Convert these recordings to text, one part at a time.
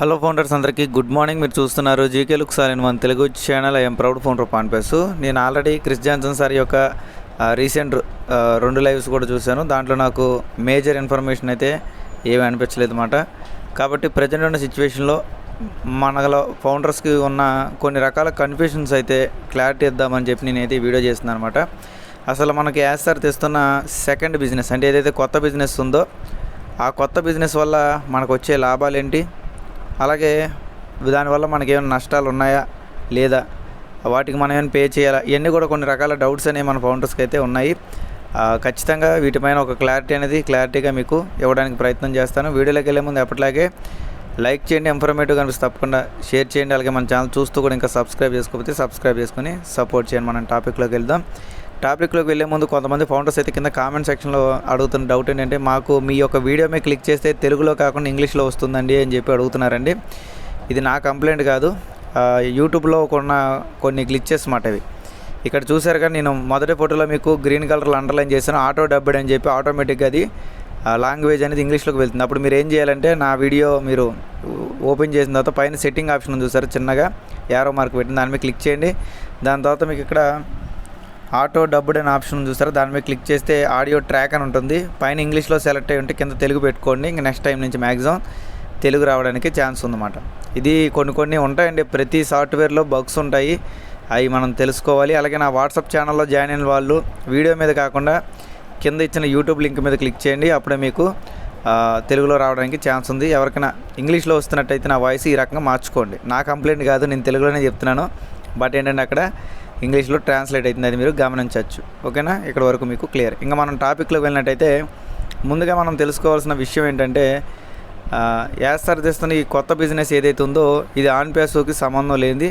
Hello founders అందరికీ good morning. మీరు చూస్తున్నారు GK look sir in Telugu channel I'm proud founder పాన్పేస్ నేను already Chris Johnson sir యొక్క recent రెండు లైవ్స్ కూడా చూశాను. దాంట్లో నాకు మేజర్ ఇన్ఫర్మేషన్ అయితే ఏమీ అనిపించలేదు అన్నమాట కాబట్టి ప్రజెంట్ ఉన్న సిచ్యువేషన్లో మనలో ఫౌండర్స్కి ఉన్న కొన్ని రకాల కన్ఫ్యూషన్స్ అయితే క్లారిటీ ఇద్దామని చెప్పి నేనైతే ఈ వీడియో చేస్తున్నాను అనమాట. అసలు మనకి యాజ్ సార్ తెస్తున్న సెకండ్ బిజినెస్ అంటే ఏదైతే కొత్త బిజినెస్ ఉందో ఆ కొత్త బిజినెస్ వల్ల మనకు వచ్చే లాభాలు ఏంటి అలాగే దానివల్ల మనకి ఏమైనా నష్టాలు ఉన్నాయా లేదా? వాటికి మనం ఏమైనా పే చేయాలా? ఇవన్నీ కూడా కొన్ని రకాల డౌట్స్ అనేవి మన ఫౌండర్స్కి అయితే ఉన్నాయి. ఖచ్చితంగా వీటిపైన ఒక క్లారిటీ అనేది క్లారిటీగా మీకు ఇవ్వడానికి ప్రయత్నం చేస్తాను. వీడియోలోకి వెళ్ళే ముందు ఎప్పటిలాగే లైక్ చేయండి ఇన్ఫర్మేటివ్ కనిపిస్తే తప్పకుండా షేర్ చేయండి. అలాగే మన ఛానల్ చూస్తూ కూడా ఇంకా సబ్స్క్రైబ్ చేసుకోకపోతే సబ్స్క్రైబ్ చేసుకొని సపోర్ట్ చేయండి. మనం టాపిక్లోకి వెళ్దాం. టాపిక్లోకి వెళ్ళే ముందు కొంతమంది ఫౌండర్స్ అయితే కింద కామెంట్ సెక్షన్లో అడుగుతున్న డౌట్ ఏంటంటే మాకు మీ యొక్క వీడియో మీద క్లిక్ చేస్తే తెలుగులో కాకుండా ఇంగ్లీష్లో వస్తుందండి అని చెప్పి అడుగుతున్నారండి. ఇది నా కంప్లైంట్ కాదు. యూట్యూబ్లో కొన్న కొన్ని గ్లిచెస్ మాట ఇవి. ఇక్కడ చూసారు కానీ నేను మొదటి ఫోటోలో మీకు గ్రీన్ కలర్లో అండర్లైన్ చేశాను ఆటో డబ్బెడ్ అని చెప్పి ఆటోమేటిక్గా అది లాంగ్వేజ్ అనేది ఇంగ్లీష్లోకి వెళ్తుంది. అప్పుడు మీరు ఏం చేయాలంటే నా వీడియో మీరు ఓపెన్ చేసిన తర్వాత పైన సెట్టింగ్ ఆప్షన్ ఉంది చూసారు చిన్నగా యారో మార్క్ పెట్టింది దాని మీద క్లిక్ చేయండి. దాని తర్వాత మీకు ఇక్కడ ఆటో డబ్బుడ్ అనే ఆప్షన్ చూస్తారా దాని మీద క్లిక్ చేస్తే ఆడియో ట్రాక్ అని ఉంటుంది. పైన ఇంగ్లీష్లో సెలెక్ట్ అయ్యి ఉంటే కింద తెలుగు పెట్టుకోండి. ఇంక నెక్స్ట్ టైం నుంచి మ్యాక్సిమం తెలుగు రావడానికి ఛాన్స్ ఉందన్నమాట. ఇది కొన్ని కొన్ని ఉంటాయండి. ప్రతి సాఫ్ట్వేర్లో బగ్స్ ఉంటాయి. అవి మనం తెలుసుకోవాలి. అలాగే నా వాట్సాప్ ఛానల్లో జాయిన్ అయిన వాళ్ళు వీడియో మీద కాకుండా కింద ఇచ్చిన యూట్యూబ్ లింక్ మీద క్లిక్ చేయండి. అప్పుడే మీకు తెలుగులో రావడానికి ఛాన్స్ ఉంది. ఎవరికైనా ఇంగ్లీష్లో వస్తున్నట్టయితే నా వాయిస్ ఈ రకంగా మార్చుకోండి. నా కంప్లైంట్ కాదు నేను తెలుగులోనే చెప్తున్నాను. బట్ ఏంటంటే అక్కడ ఇంగ్లీష్లో ట్రాన్స్లేట్ అవుతుంది అది మీరు గమనించవచ్చు. ఓకేనా? ఇక్కడ వరకు మీకు క్లియర్. ఇంకా మనం టాపిక్లోకి వెళ్ళినట్టయితే ముందుగా మనం తెలుసుకోవాల్సిన విషయం ఏంటంటే యాస్తారు తెస్తున్న ఈ కొత్త బిజినెస్ ఏదైతే ఉందో ఇది ఆన్ పేసుకి సంబంధం లేనిది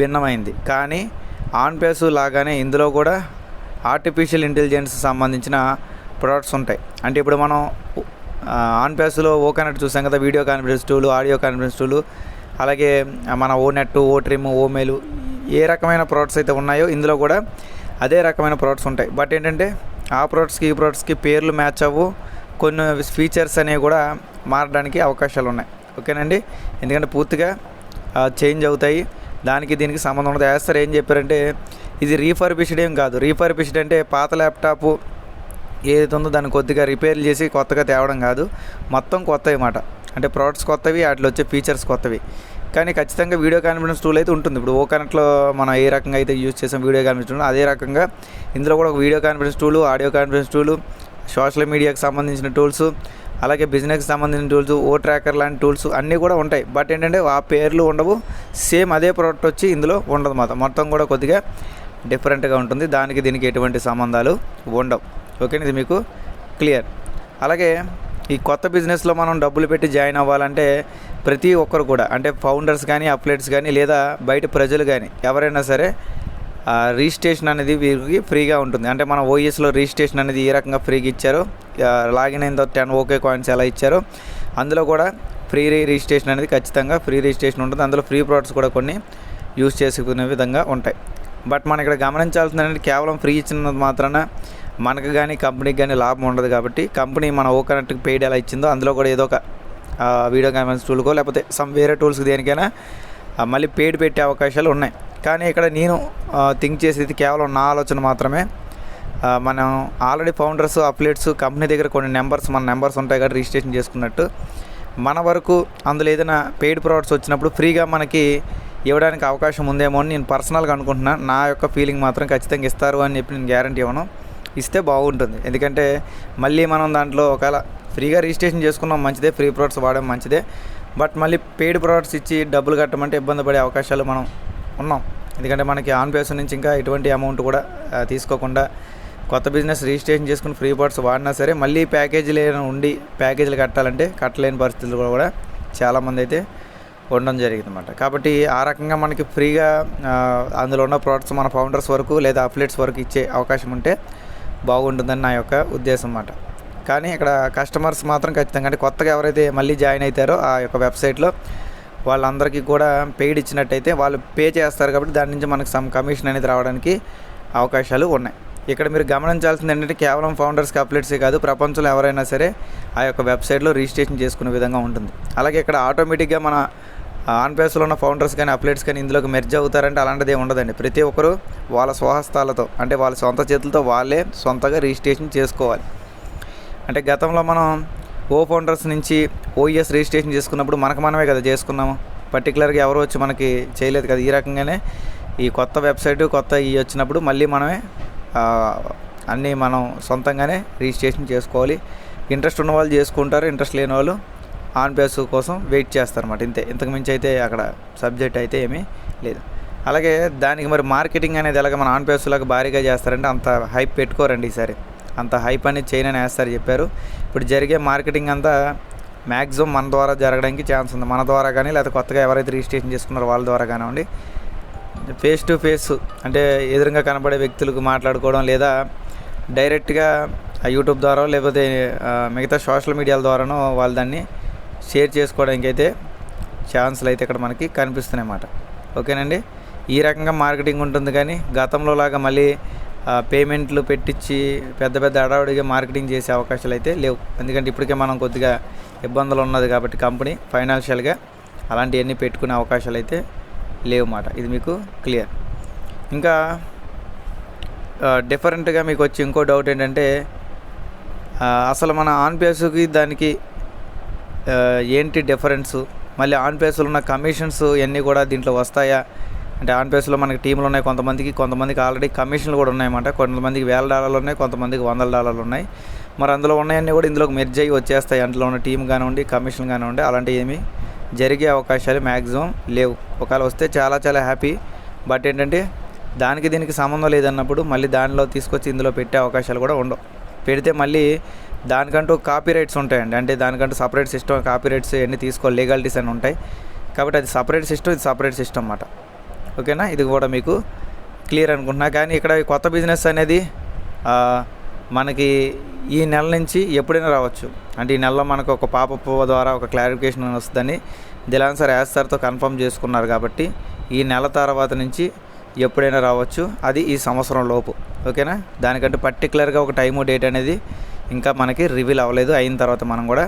భిన్నమైంది. కానీ ఆన్ పేసు లాగానే ఇందులో కూడా ఆర్టిఫిషియల్ ఇంటెలిజెన్స్ సంబంధించిన ప్రొడక్ట్స్ ఉంటాయి. అంటే ఇప్పుడు మనం ఆ, ఆన్ పేసులో ఓ కనెక్ట్ చూసాం కదా వీడియో కాన్ఫరెన్స్ టూలు ఆడియో కాన్ఫరెన్స్ టూలు అలాగే మన ఓ నెట్ ఓ ట్రిమ్ ఓ మెయిల్ ఏ రకమైన ప్రోడక్ట్స్ అయితే ఉన్నాయో ఇందులో కూడా అదే రకమైన ప్రోడక్ట్స్ ఉంటాయి. బట్ ఏంటంటే ఆ ప్రోడక్ట్స్కి ఈ ప్రోడక్ట్స్కి పేర్లు మ్యాచ్ అవ్వు కొన్ని ఫీచర్స్ అనేవి కూడా మారడానికి అవకాశాలు ఉన్నాయి. ఓకేనండి ఎందుకంటే పూర్తిగా చేంజ్ అవుతాయి. దానికి దీనికి సంబంధం ఉండదు. యాస్తారు ఏం చెప్పారంటే ఇది రీఫర్బిష్డ్ ఏం కాదు. రీఫర్బిష్డ్ అంటే పాత ల్యాప్టాప్ ఏదైతే ఉందో దాన్ని కొద్దిగా రిపేర్ చేసి కొత్తగా తేవడం కాదు. మొత్తం కొత్తవి మాట అంటే ప్రోడక్ట్స్ కొత్తవి వాటిలో వచ్చే ఫీచర్స్ కొత్తవి. కానీ ఖచ్చితంగా వీడియో కాన్ఫరెన్స్ టూల్ అయితే ఉంటుంది. ఇప్పుడు ఓ కనెక్ట్లో మనం ఏ రకంగా అయితే యూజ్ చేసాం వీడియో కాన్ఫిడెన్స్ టూల్ అదే రకంగా ఇందులో కూడా ఒక వీడియో కాన్ఫరెన్స్ టూలు ఆడియో కాన్ఫరెన్స్ టూలు సోషల్ మీడియాకి సంబంధించిన టూల్స్ అలాగే బిజినెస్కి సంబంధించిన టూల్స్ ఓ ట్రాకర్ లాంటి టూల్స్ అన్నీ కూడా ఉంటాయి. బట్ ఏంటంటే ఆ పేర్లు ఉండవు. సేమ్ అదే ప్రోడక్ట్ వచ్చి ఇందులో ఉండదు మాత్రం మొత్తం కూడా కొద్దిగా డిఫరెంట్గా ఉంటుంది. దానికి దీనికి ఎటువంటి సంబంధాలు ఉండవు. ఓకే ఇది మీకు క్లియర్ అలాగే ఈ కొత్త బిజినెస్లో మనం డబ్బులు పెట్టి జాయిన్ అవ్వాలంటే ప్రతి ఒక్కరు కూడా అంటే ఫౌండర్స్ కానీ అప్లెట్స్ కానీ లేదా బయట ప్రజలు కానీ ఎవరైనా సరే రిజిస్ట్రేషన్ అనేది వీరికి ఫ్రీగా ఉంటుంది. అంటే మన ఓఎస్లో రిజిస్ట్రేషన్ అనేది ఏ రకంగా ఫ్రీగా ఇచ్చారో లాగిన్ అయిన తర్వాత టెన్ ఓకే కాయిన్స్ ఎలా ఇచ్చారో అందులో కూడా ఫ్రీ రిజిస్ట్రేషన్ అనేది ఖచ్చితంగా ఫ్రీ రిజిస్ట్రేషన్ ఉంటుంది. అందులో ఫ్రీ ప్రోడక్ట్స్ కూడా కొన్ని యూస్ చేసుకునే విధంగా ఉంటాయి. బట్ మనం ఇక్కడ గమనించాల్సిందంటే కేవలం ఫ్రీ ఇచ్చినంత మాత్రాన మనకు కానీ కంపెనీకి కానీ లాభం ఉండదు కాబట్టి కంపెనీ మన ఓ కనెక్ట్కి పెయిడ్ ఎలా ఇచ్చిందో అందులో కూడా ఏదో ఒక వీడియో కాన్ఫరెన్స్ టూల్కో లేకపోతే సమ్ వేరే టూల్స్కి దేనికైనా మళ్ళీ పేడ్ పెట్టే అవకాశాలు ఉన్నాయి. కానీ ఇక్కడ నేను థింక్ చేసేది కేవలం నా ఆలోచన మాత్రమే. మనం ఆల్రెడీ ఫౌండర్స్ అప్లేట్స్ కంపెనీ దగ్గర కొన్ని నెంబర్స్ మన నెంబర్స్ ఉంటాయి కదా రిజిస్ట్రేషన్ చేసుకున్నట్టు మన వరకు అందులో ఏదైనా పెయిడ్ ప్రోడక్ట్స్ వచ్చినప్పుడు ఫ్రీగా మనకి ఇవ్వడానికి అవకాశం ఉందేమో అని నేను పర్సనల్గా అనుకుంటున్నాను నా యొక్క ఫీలింగ్ మాత్రం ఖచ్చితంగా ఇస్తారు అని చెప్పి నేను గ్యారంటీ ఇవ్వను. ఇస్తే బాగుంటుంది. ఎందుకంటే మళ్ళీ మనం దాంట్లో ఒకవేళ ఫ్రీగా రిజిస్ట్రేషన్ చేసుకున్నాం మంచిదే. ఫ్రీ ప్రోడక్ట్స్ వాడడం మంచిదే. బట్ మళ్ళీ పెయిడ్ ప్రోడక్ట్స్ ఇచ్చి డబ్బులు కట్టమంటే ఇబ్బంది పడే అవకాశాలు మనం ఉన్నాం. ఎందుకంటే మనకి ఆన్ పేస్ నుంచి ఇంకా ఎటువంటి అమౌంట్ కూడా తీసుకోకుండా కొత్త బిజినెస్ రిజిస్ట్రేషన్ చేసుకుని ఫ్రీ ప్రోడక్ట్స్ వాడినా సరే మళ్ళీ ప్యాకేజీలు ఏమైనా ఉండి ప్యాకేజీలు కట్టాలంటే కట్టలేని పరిస్థితులు కూడా చాలామంది అయితే ఉండడం జరిగింది అనమాట కాబట్టి ఆ రకంగా మనకి ఫ్రీగా అందులో ఉన్న ప్రోడక్ట్స్ మన ఫౌండర్స్ వరకు లేదా అఫ్లెట్స్ వరకు ఇచ్చే అవకాశం ఉంటే బాగుంటుందని నా యొక్క ఉద్దేశం అన్నమాట. కానీ ఇక్కడ కస్టమర్స్ మాత్రం ఖచ్చితంగా అంటే కొత్తగా ఎవరైతే మళ్ళీ జాయిన్ అవుతారో ఆ యొక్క వెబ్సైట్లో వాళ్ళందరికీ కూడా పెయిడ్ ఇచ్చినట్టయితే వాళ్ళు పే చేస్తారు కాబట్టి దాని నుంచి మనకు సమ్ కమిషన్ అనేది రావడానికి అవకాశాలు ఉన్నాయి. ఇక్కడ మీరు గమనించాల్సింది ఏంటంటే కేవలం ఫౌండర్స్కి అప్లెట్సే కాదు ప్రపంచంలో ఎవరైనా సరే ఆ యొక్క వెబ్సైట్లో రిజిస్ట్రేషన్ చేసుకునే విధంగా ఉంటుంది. అలాగే ఇక్కడ ఆటోమేటిక్గా మన ఆన్పేస్లో ఉన్న ఫౌండర్స్ కానీ అప్లెట్స్ కానీ ఇందులోకి మెర్జ్ అవుతారంటే అలాంటిది ఉండదండి. ప్రతి ఒక్కరు వాళ్ళ స్వహస్తాలతో అంటే వాళ్ళ సొంత చేతులతో వాళ్ళే సొంతగా రిజిస్ట్రేషన్ చేసుకోవాలి. అంటే గతంలో మనం ఓ ఫౌండర్స్ నుంచి ఓఈఎస్ రిజిస్ట్రేషన్ చేసుకున్నప్పుడు మనకు మనమే కదా చేసుకున్నాము. పర్టికులర్గా ఎవరు వచ్చి మనకి చేయలేదు కదా ఈ రకంగానే. ఈ కొత్త వెబ్సైట్ కొత్త ఈ వచ్చినప్పుడు మళ్ళీ మనమే అన్నీ మనం సొంతంగానే రిజిస్ట్రేషన్ చేసుకోవాలి. ఇంట్రెస్ట్ ఉన్న వాళ్ళు చేసుకుంటారు ఇంట్రెస్ట్ లేని వాళ్ళు ఆన్ పేస్ కోసం వెయిట్ చేస్తారన్నమాట. ఇంతే. ఇంతకు మించి అయితే అక్కడ సబ్జెక్ట్ అయితే ఏమీ లేదు. అలాగే దానికి మరి మార్కెటింగ్ అనేది ఎలాగ మన ఆన్ పేస్ లాగా భారీగా చేస్తారంటే అంత హైప్ పెట్టుకోరండి ఈసారి. అంత హైప్ అనేది చేయనని వేస్తారు చెప్పారు. ఇప్పుడు జరిగే మార్కెటింగ్ అంతా మ్యాక్సిమం మన ద్వారా జరగడానికి ఛాన్స్ ఉంది. మన ద్వారా కానీ లేకపోతే కొత్తగా ఎవరైతే రిజిస్ట్రేషన్ చేసుకున్నారో వాళ్ళ ద్వారా కానివ్వండి. ఫేస్ టు ఫేస్ అంటే ఎదురుగా కనబడే వ్యక్తులకు మాట్లాడుకోవడం లేదా డైరెక్ట్గా ఆ యూట్యూబ్ ద్వారా లేకపోతే మిగతా సోషల్ మీడియాల ద్వారానో వాళ్ళు దాన్ని షేర్ చేసుకోవడానికి అయితే ఛాన్సులు అయితే ఇక్కడ మనకి కనిపిస్తున్నాయి అన్నమాట ఓకేనండి? ఈ రకంగా మార్కెటింగ్ ఉంటుంది కానీ గతంలో లాగా మళ్ళీ పేమెంట్లు పెట్టించి పెద్ద పెద్ద అడావుడిగా మార్కెటింగ్ చేసే అవకాశాలు అయితే లేవు. ఎందుకంటే ఇప్పటికే మనం కొద్దిగా ఇబ్బందులు ఉన్నది కాబట్టి కంపెనీ ఫైనాన్షియల్గా అలాంటివన్నీ పెట్టుకునే అవకాశాలు అయితే లేవు మాట. ఇది మీకు క్లియర్. ఇంకా డిఫరెంట్గా మీకు వచ్చి ఇంకో డౌట్ ఏంటంటే అసలు మన ఆన్ పేస్కి దానికి ఏంటి డిఫరెన్సు? మళ్ళీ ఆన్ పేస్లో ఉన్న కమిషన్స్ ఇవన్నీ కూడా దీంట్లో వస్తాయా? అంటే ఆన్పేస్లో మనకి టీంలు ఉన్నాయి కొంతమందికి కొంతమందికి ఆల్రెడీ కమిషన్లు కూడా ఉన్నాయన్నమాట. కొంతమందికి వేల డాలర్లు ఉన్నాయి కొంతమందికి వందల డాలర్లు ఉన్నాయి. మరి అందులో ఉన్నాయన్నీ కూడా ఇందులోకి మెర్జ్ అయ్యి వచ్చేస్తాయి. అందులో ఉన్న టీం కానివ్వండి కమిషన్ కానివ్వండి అలాంటివి ఏమీ జరిగే అవకాశాలు మ్యాక్సిమం లేవు. ఒకవేళ వస్తే చాలా చాలా హ్యాపీ బట్ ఏంటంటే దానికి దీనికి సంబంధం లేదన్నప్పుడు మళ్ళీ దానిలో తీసుకొచ్చి ఇందులో పెట్టే అవకాశాలు కూడా ఉండవు. పెడితే మళ్ళీ దానికంటూ కాపీ రైట్స్ ఉంటాయండి. అంటే దానికంటూ సపరేట్ సిస్టమ్ కాపీ రైట్స్ అన్నీ తీసుకో లీగాలిటీస్ అని ఉంటాయి. కాబట్టి అది సపరేట్ సిస్టమ్ ఇది సపరేట్ సిస్టమ్ అన్నమాట. ఓకేనా? ఇది కూడా మీకు క్లియర్ అనుకుంటున్నా. కానీ ఇక్కడ కొత్త బిజినెస్ అనేది మనకి ఈ నెల నుంచి ఎప్పుడైనా రావచ్చు. అంటే ఈ నెలలో మనకు ఒక పాపప్ ద్వారా ఒక క్లారిఫికేషన్ వస్తుందని దిలాన్ సార్ యాజ్ సార్తో కన్ఫర్మ్ చేసుకున్నారు కాబట్టి ఈ నెల తర్వాత నుంచి ఎప్పుడైనా రావచ్చు. అది ఈ సంవత్సరం లోపు. ఓకేనా? దానికంటే పర్టికులర్గా ఒక టైము డేట్ అనేది ఇంకా మనకి రివీల్ అవ్వలేదు. అయిన తర్వాత మనం కూడా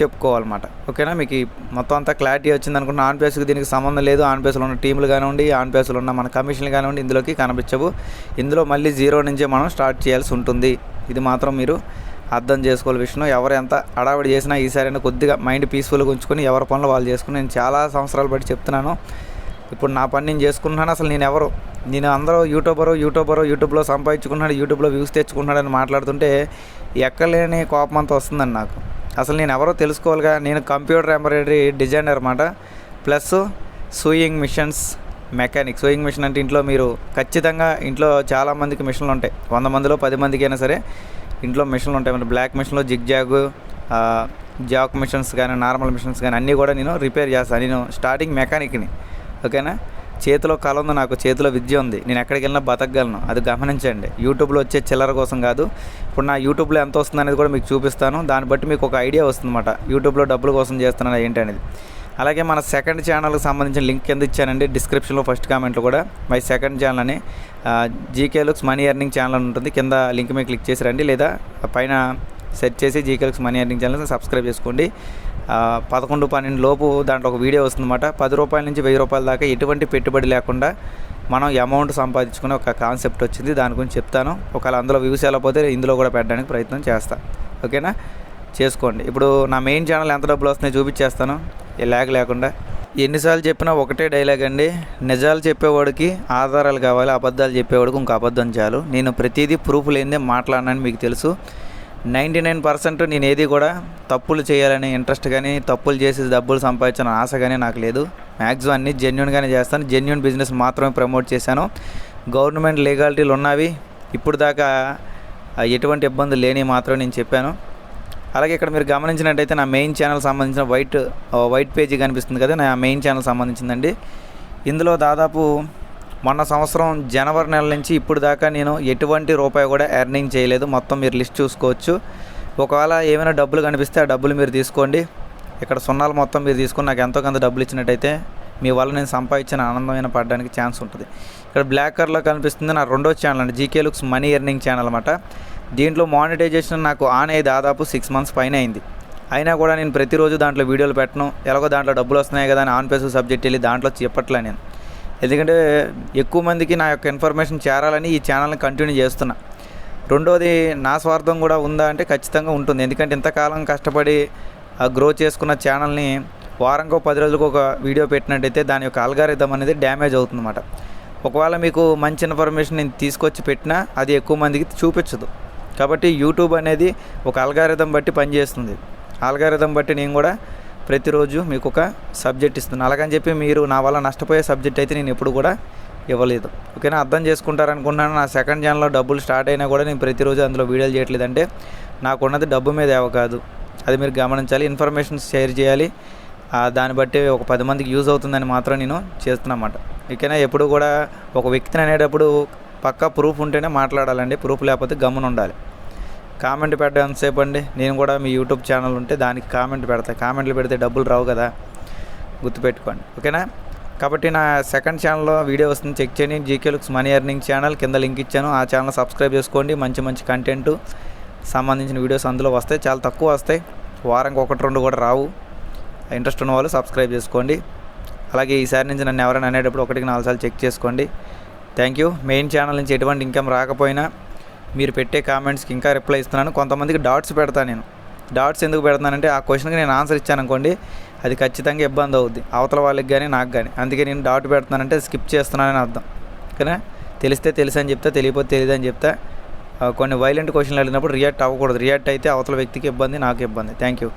చెప్పుకోవాలన్నమాట. ఓకేనా? మీకు మొత్తం అంతా క్లారిటీ వచ్చింది అనుకుంటున్నా. ఆన్ ప్లేస్కి దీనికి సంబంధం లేదు. ఆన్ ప్లేస్లో ఉన్న టీంలు కానివ్వండి ఆన్ ప్లేస్లో ఉన్న మన కమిషన్లు కానివ్వండి ఇందులోకి కనిపించవు. ఇందులో మళ్ళీ జీరో నుంచే మనం స్టార్ట్ చేయాల్సి ఉంటుంది. ఇది మాత్రం మీరు అర్థం చేసుకోవాలి విషయం ఎవరు ఎంత అడావిడి చేసినా ఈసారి కొద్దిగా మైండ్ పీస్ఫుల్గా ఉంచుకొని ఎవరి పనులు వాళ్ళు చేసుకుని నేను చాలా సంవత్సరాలు బట్టి చెప్తున్నాను. ఇప్పుడు నా పని నేను చేసుకుంటున్నాను. అసలు నేను ఎవరు? నేను అందరూ యూట్యూబరు యూట్యూబరు యూట్యూబ్లో సంపాదించుకుంటున్నాడు యూట్యూబ్లో వ్యూస్ తెచ్చుకుంటున్నాడని మాట్లాడుతుంటే ఎక్కలేని కోపం అంతా వస్తుందండి నాకు. అసలు నేను ఎవరో తెలుసుకోవాలిగా. నేను కంప్యూటర్ ఎంబ్రాయిడరీ డిజైనర్ అనమాట plus sewing machines mechanic sewing machine అంటే ఇంట్లో మీరు ఖచ్చితంగా ఇంట్లో చాలామందికి మిషన్లు ఉంటాయి. వంద మందిలో పది మందికి అయినా సరే ఇంట్లో మిషన్లు ఉంటాయి. మన బ్లాక్ మిషన్లో జిగ్ జాగ్ జాక్ మిషన్స్ కానీ నార్మల్ మిషన్స్ కానీ అన్నీ కూడా నేను రిపేర్ చేస్తాను. నేను స్టార్టింగ్ మెకానిక్ని ఓకేనా చేతిలో కళ ఉంది నాకు చేతిలో విద్య ఉంది. నేను ఎక్కడికి వెళ్ళినా బతకగలను. అది గమనించండి. యూట్యూబ్లో వచ్చే చిల్లర కోసం కాదు. ఇప్పుడు నా యూట్యూబ్లో ఎంత వస్తుంది అనేది కూడా మీకు చూపిస్తాను. దాన్ని బట్టి మీకు ఒక ఐడియా వస్తుందన్నమాట. యూట్యూబ్లో డబ్బుల కోసం చేస్తున్నాను ఏంటి అనేది. అలాగే మన సెకండ్ ఛానల్కి సంబంధించిన లింక్ కింద ఇచ్చానండి. డిస్క్రిప్షన్లో ఫస్ట్ కామెంట్లో కూడా. మై సెకండ్ ఛానల్ అని GK looks money earning channel అని ఉంటుంది. కింద లింక్ మీద క్లిక్ చేసి రండి. లేదా పైన సెర్చ్ చేసి GK looks money earning channel subscribe చేసుకోండి. పదకొండు పన్నెండు లోపు దాంట్లో ఒక వీడియో వస్తుందన్నమాట. పది రూపాయల నుంచి వెయ్యి రూపాయల దాకా ఎటువంటి పెట్టుబడి లేకుండా మనం అమౌంట్ సంపాదించుకునే ఒక కాన్సెప్ట్ వచ్చింది. దాని గురించి చెప్తాను. ఒకవేళ అందులో వ్యూస్ ఎలా పోతే ఇందులో కూడా పెట్టడానికి ప్రయత్నం చేస్తాను ఓకేనా? చేసుకోండి. ఇప్పుడు నా మెయిన్ ఛానల్ ఎంత డబ్బులు వస్తున్నాయో చూపించేస్తాను. ఏ ల్యాగ్ లేకుండా. ఎన్నిసార్లు చెప్పినా ఒకటే డైలాగ్ అండి. నిజాలు చెప్పేవాడికి ఆధారాలు కావాలి అబద్ధాలు చెప్పేవాడికి ఇంకో అబద్ధం చాలు. నేను ప్రతిదీ ప్రూఫ్ లేనిదే మాట్లాడనని మీకు తెలుసు. నైంటీ నైన్ పర్సెంట్ నేను ఏది కూడా తప్పులు చేయాలని ఇంట్రెస్ట్ కానీ తప్పులు చేసి డబ్బులు సంపాదించాలని ఆశ కానీ నాకు లేదు. మ్యాక్సిమం అన్ని జెన్యున్గానే చేస్తాను. జెన్యున్ బిజినెస్ మాత్రమే ప్రమోట్ చేశాను. గవర్నమెంట్ లీగాలిటీలు ఉన్నవి. ఇప్పుడు దాకా ఎటువంటి ఇబ్బంది లేని మాత్రం నేను చెప్పాను. అలాగే ఇక్కడ మీరు గమనించినట్టయితే నా మెయిన్ ఛానల్ సంబంధించిన వైట్ వైట్ పేజీ కనిపిస్తుంది కదా నా మెయిన్ ఛానల్ సంబంధించిందండి. ఇందులో దాదాపు మొన్న సంవత్సరం జనవరి నెల నుంచి ఇప్పుడు దాకా నేను ఎటువంటి రూపాయి కూడా ఎర్నింగ్ చేయలేదు. మొత్తం మీరు లిస్ట్ చూసుకోవచ్చు. ఒకవేళ ఏమైనా డబ్బులు కనిపిస్తే ఆ డబ్బులు మీరు తీసుకోండి. ఇక్కడ సున్నాలు మొత్తం మీరు తీసుకొని నాకు ఎంతో కొంత డబ్బులు ఇచ్చినట్టయితే మీ వల్ల నేను సంపాదించిన ఆనందమైన పడడానికి ఛాన్స్ ఉంటుంది. ఇక్కడ బ్లాక్ కలర్లో కనిపిస్తుంది నా రెండో ఛానల్ అండి. GK looks money earning channel అనమాట దీంట్లో మానిటైజేషన్ నాకు ఆన్ అయ్యి దాదాపు సిక్స్ మంత్స్ పైన అయింది. అయినా కూడా నేను ప్రతిరోజు దాంట్లో వీడియోలు పెట్టను. ఎలాగో దాంట్లో డబ్బులు వస్తున్నాయి కదా అని ఆన్ పేసు సబ్జెక్ట్ వెళ్ళి దాంట్లో చెప్పట్లే నేను. ఎందుకంటే ఎక్కువ మందికి నా యొక్క ఇన్ఫర్మేషన్ చేరాలని ఈ ఛానల్ని కంటిన్యూ చేస్తున్నా. రెండోది నా స్వార్థం కూడా ఉందా అంటే ఖచ్చితంగా ఉంటుంది. ఎందుకంటే ఇంతకాలం కష్టపడి గ్రో చేసుకున్న ఛానల్ని వారంకో పది రోజులకు ఒక వీడియో పెట్టినట్టయితే దాని యొక్క అల్గారిథం అనేది డ్యామేజ్ అవుతుందన్నమాట. ఒకవేళ మీకు మంచి ఇన్ఫర్మేషన్ నేను తీసుకొచ్చి పెట్టినా అది ఎక్కువ మందికి చూపించదు. కాబట్టి యూట్యూబ్ అనేది ఒక అల్గారిథం బట్టి పనిచేస్తుంది. అల్గారిథం బట్టి నేను కూడా ప్రతిరోజు మీకు ఒక సబ్జెక్ట్ ఇస్తున్నాను అలాగని చెప్పి మీరు నా వల్ల నష్టపోయే సబ్జెక్ట్ అయితే నేను ఎప్పుడు కూడా ఇవ్వలేదు. ఓకేనా? అర్థం చేసుకుంటారనుకున్నాను. నా సెకండ్ ఛానల్లో డబ్బులు స్టార్ట్ అయినా కూడా నేను ప్రతిరోజు అందులో వీడియోలు చేయట్లేదు అంటే నాకున్నది డబ్బు మీద ఏవ కాదు. అది మీరు గమనించాలి. ఇన్ఫర్మేషన్ షేర్ చేయాలి. దాన్ని బట్టి ఒక పది మందికి యూజ్ అవుతుందని మాత్రం నేను చేస్తున్నమాట. ఓకేనా? ఎప్పుడు కూడా ఒక వ్యక్తిని అనేటప్పుడు పక్కా ప్రూఫ్ ఉంటేనే మాట్లాడాలండి. ప్రూఫ్ లేకపోతే గమ్మున ఉండాలి కామెంట్ పెట్టడం ఎంతసేపు అండి? నేను కూడా మీ యూట్యూబ్ ఛానల్ ఉంటే దానికి కామెంట్ పెడతా. కామెంట్లు పెడితే డబ్బులు రావు కదా. గుర్తుపెట్టుకోండి. ఓకేనా? కాబట్టి నా సెకండ్ ఛానల్లో వీడియో వస్తుంది. చెక్ చేయండి. GK looks money earning channel కింద లింక్ ఇచ్చాను. ఆ ఛానల్ సబ్స్క్రైబ్ చేసుకోండి. మంచి మంచి కంటెంట్ సంబంధించిన వీడియోస్ అందులో వస్తాయి. చాలా తక్కువ వస్తాయి. వారానికి ఒకటి రెండు కూడా రావు. ఇంట్రెస్ట్ ఉన్న వాళ్ళు సబ్స్క్రైబ్ చేసుకోండి. అలాగే ఈసారి నుంచి నన్ను ఎవరైనా అనేటప్పుడు ఒకటికి నాలుగు సార్లు చెక్ చేసుకోండి. Thank you. మెయిన్ ఛానల్ నుంచి ఎటువంటి ఇన్కమ్ రాకపోయినా మీరు పెట్టే కామెంట్స్కి ఇంకా రిప్లై ఇస్తున్నాను. కొంతమందికి డాట్స్ పెడతాను నేను. డాట్స్ ఎందుకు పెడతానంటే ఆ క్వశ్చన్కి నేను ఆన్సర్ ఇచ్చాను అనుకోండి అది ఖచ్చితంగా ఇబ్బంది అవుద్ది. అవతల వాళ్ళకి కానీ నాకు కానీ అందుకే నేను డాట్ పెడుతున్నానంటే స్కిప్ చేస్తున్నానని అర్థం. ఓకేనా? తెలిస్తే తెలుసు అని చెప్తే తెలియకపోతే తెలియదు అని చెప్తే. కొన్ని వైలెంట్ క్వశ్చన్లు అడిగినప్పుడు రియాక్ట్ అవ్వకూడదు. రియాక్ట్ అయితే అవతల వ్యక్తికి ఇబ్బంది నాకు ఇబ్బంది. Thank you